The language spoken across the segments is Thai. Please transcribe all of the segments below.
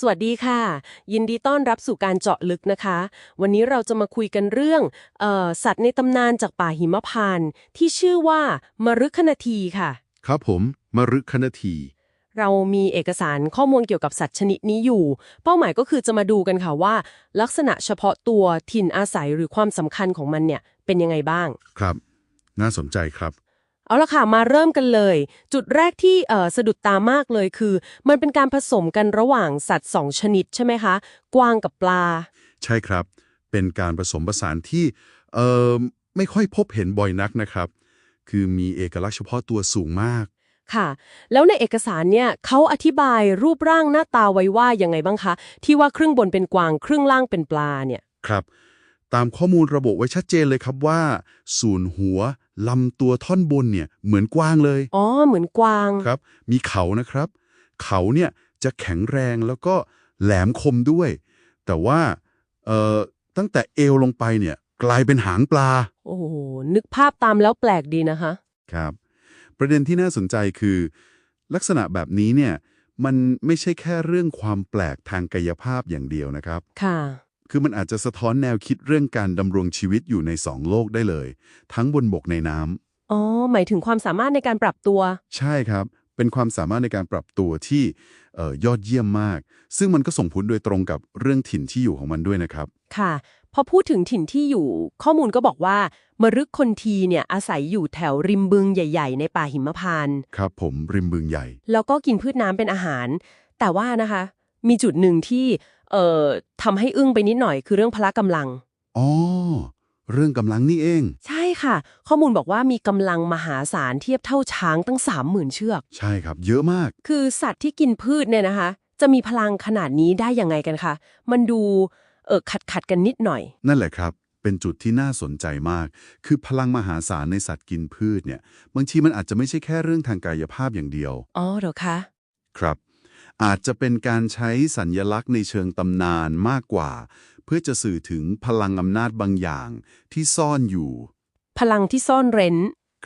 สวัสดีค่ะ ยินดีต้อนรับสู่การเจาะลึกนะคะ วันนี้เราจะมาคุยกันเรื่องเออสัตว์ในตำนานจากป่าหิมพานต์ที่ชื่อว่ามรุคณทีค่ะ ครับผมมรุคณทีเรามีเอกสารข้อมูลเกี่ยวกับสัตว์ชนิดนี้อยู่ เป้าหมายก็คือจะมาดูกันค่ะว่า ลักษณะเฉพาะตัวถิ่นอาศัยหรือความสำคัญของมันเนี่ยเป็นยังไงบ้าง ครับ น่าสนใจครับ เอาละค่ะ มาเริ่มกันเลย จุดแรกที่เอ่อสะดุดตามากเลยคือ มันเป็นการผสมกันระหว่างสัตว์สองชนิดใช่ไหมคะ กวางกับปลา ใช่ครับ เป็นการผสมผสานที่เอ่อไม่ค่อยพบเห็นบ่อยนักนะครับ คือมีเอกลักษณ์เฉพาะตัวสูงมากค่ะ แล้วในเอกสารเนี่ยเขาอธิบายรูปร่างหน้าตาไว้ว่ายังไงบ้างคะ ที่ว่าครึ่งบนเป็นกวางครึ่งล่างเป็นปลาเนี่ยครับ ตามข้อมูลระบุไว้ชัดเจนเลยครับว่าส่วนหัว ลำตัวท่อนบนเนี่ยเหมือนกว้างเลย อ๋อ เหมือนกวาง ครับ มีเขานะครับ เขาเนี่ยจะแข็งแรงแล้วก็แหลมคมด้วย แต่ว่าเอ่อตั้งแต่เอวลงไปเนี่ยกลายเป็นหางปลา โอ้โห นึกภาพตามแล้วแปลกดีนะคะ ครับ ประเด็นที่น่าสนใจคือ ลักษณะแบบนี้เนี่ยมันไม่ใช่แค่เรื่องความแปลกทางกายภาพอย่างเดียวนะครับ ค่ะ คือมันอาจจะสะท้อนแนวคิดเรื่องการดำรงชีวิตอยู่ในสองโลกได้เลย ทั้งบนบกในน้ำอ๋อ หมายถึงความสามารถในการปรับตัว ใช่ครับ เป็นความสามารถในการปรับตัวที่เอ่อยอดเยี่ยมมาก ซึ่งมันก็ส่งผลโดยตรงกับเรื่องถิ่นที่อยู่ของมันด้วยนะครับ ค่ะ พอพูดถึงถิ่นที่อยู่ ข้อมูลก็บอกว่ามรึกคนทีเนี่ยอาศัยอยู่แถวริมบึงใหญ่ ๆ ในป่าหิมพานต์ครับ ผมริมบึงใหญ่ แล้วก็กินพืชน้ำเป็นอาหาร แต่ว่านะคะ มีจุดหนึ่งที่ เอ่อทำให้อึ้งไปนิดหน่อยคือเรื่องพละกำลัง อ๋อ เรื่องกำลังนี่เอง ใช่ค่ะ ข้อมูลบอกว่ามีกำลังมหาศาลเทียบเท่าช้างตั้ง 30,000 เชือก ใช่ครับ เยอะมาก คือสัตว์ที่กินพืชเนี่ยนะคะ จะมีพลังขนาดนี้ได้ยังไงกันคะมันดูเออขัดขัดๆกันนิดหน่อย นั่นแหละครับ เป็นจุดที่น่าสนใจมาก คือพลังมหาศาลในสัตว์กินพืชเนี่ย บางทีมันอาจจะไม่ใช่แค่เรื่องทางกายภาพอย่างเดียว อ๋อเหรอคะ ครับ อาจจะเป็นการใช้สัญญลักษณ์ในเชิงตำนานมากกว่า เพื่อจะสื่อถึงพลังอำนาจบางอย่างที่ซ่อนอยู่ พลังที่ซ่อนเร้น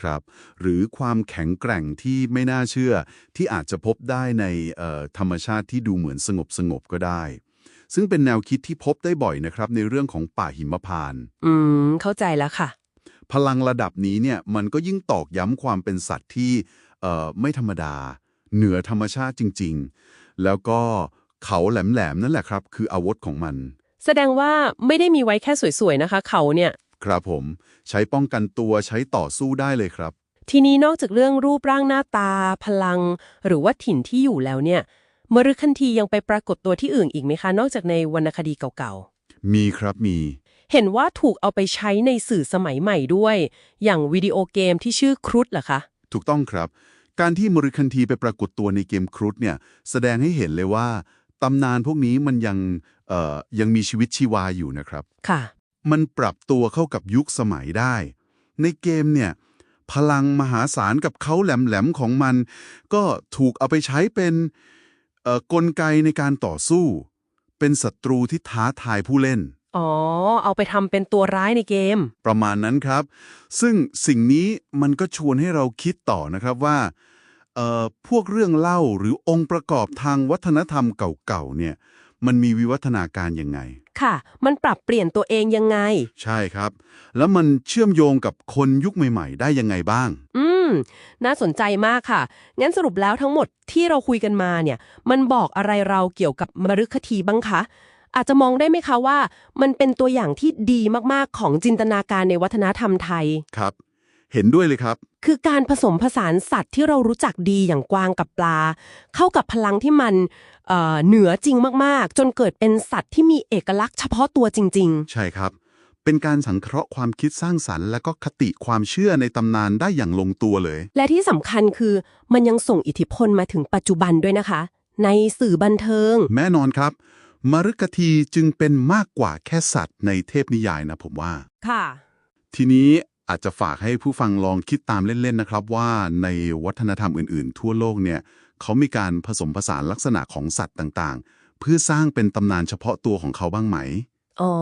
ครับ หรือความแข็งแกร่งที่ไม่น่าเชื่อ ที่อาจจะพบได้ในเอ่อธรรมชาติที่ดูเหมือนสงบสงบๆก็ได้ ซึ่งเป็นแนวคิดที่พบได้บ่อยนะครับ ในเรื่องของป่าหิมพานต์อืม เข้าใจแล้วค่ะ พลังระดับนี้เนี่ยมันก็ยิ่งตอกย้ำความเป็นสัตว์ที่เอ่อไม่ธรรมดา เหนือธรรมชาติจริง ๆ แล้วก็เขาแหลมๆนั่นแหละครับ คืออาวุธของมัน แสดงว่าไม่ได้มีไว้แค่สวยๆนะคะ เขาเนี่ย ครับผมใช้ป้องกันตัวใช้ต่อสู้ได้เลยครับ ทีนี้นอกจากเรื่องรูปร่างหน้าตา พลัง หรือว่าถิ่นที่อยู่แล้วเนี่ยมฤคันทียังไปปรากฏตัวที่อื่นอีกไหมคะ นอกจากในวรรณคดีเก่ามีครับมีๆเห็นว่าถูกเอาไปใช้ในสื่อสมัยใหม่ด้วย อย่างวิดีโอเกมที่ชื่อครุฑเหรอคะ ถูกต้องครับ การที่มริคันทีไปปรากฏตัวในเกมครุฑเนี่ยแสดงให้เห็นเลยว่าตำนานพวกนี้มันยังเอ่อยังมีชีวิตชีวาอยู่นะครับค่ะ มันปรับตัวเข้ากับยุคสมัยได้ ในเกมเนี่ยพลังมหาศาลกับเขาแหลมๆของมัน ก็ถูกเอาไปใช้เป็นเอ่อกลไกในการต่อสู้ เป็นศัตรูที่ท้าทายผู้เล่น อ๋อ เอาไปทำเป็นตัวร้ายในเกม ประมาณนั้นครับ ซึ่งสิ่งนี้มันก็ชวนให้เราคิดต่อนะครับว่าเอ่อพวกเรื่องเล่าหรือองค์ประกอบทางวัฒนธรรมเก่าๆเนี่ยมันมีวิวัฒนาการยังไง ค่ะ มันปรับเปลี่ยนตัวเองยังไง ใช่ครับ แล้วมันเชื่อมโยงกับคนยุคใหม่ ๆ ได้ยังไงบ้าง อืม น่าสนใจมากค่ะ งั้นสรุปแล้วทั้งหมดที่เราคุยกันมาเนี่ย มันบอกอะไรเราเกี่ยวกับมฤคทีบ้างคะ อาจจะมองได้ไหมคะว่า มันเป็นตัวอย่างที่ดีมากๆของจินตนาการในวัฒนธรรมไทย ครับ เห็นด้วยเลยครับ คือการผสมผสานสัตว์ที่เรารู้จักดีอย่างกวางกับปลา เข้ากับพลังที่มันเอ่อเหนือจริงมากๆ จนเกิดเป็นสัตว์ที่มีเอกลักษณ์เฉพาะตัวจริง ใช่ครับ เป็นการสังเคราะห์ความคิดสร้างสรรค์ และก็คติความเชื่อในตำนานได้อย่างลงตัวเลย ๆ และที่สำคัญคือมันยังส่งอิทธิพลมาถึงปัจจุบันด้วยนะคะ ในสื่อบันเทิง แน่นอนครับ มฤคทีจึงเป็นมากกว่าแค่สัตว์ในเทพนิยายนะผมว่า ค่ะ ทีนี้อาจจะฝากให้ผู้ฟังลองคิดตามเล่น ๆ นะครับว่าในวัฒนธรรมอื่น ๆ ทั่วโลกเนี่ยเขามีการผสมผสานลักษณะของสัตว์ต่างๆ เพื่อสร้างเป็นตำนานเฉพาะตัวของเขาบ้างไหม อ๋อ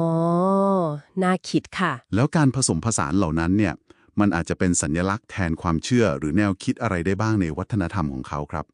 น่าคิดค่ะ แล้วการผสมผสานเหล่านั้นเนี่ยมันอาจจะเป็นสัญลักษณ์แทนความเชื่อหรือแนวคิดอะไรได้บ้างในวัฒนธรรมของเขาครับ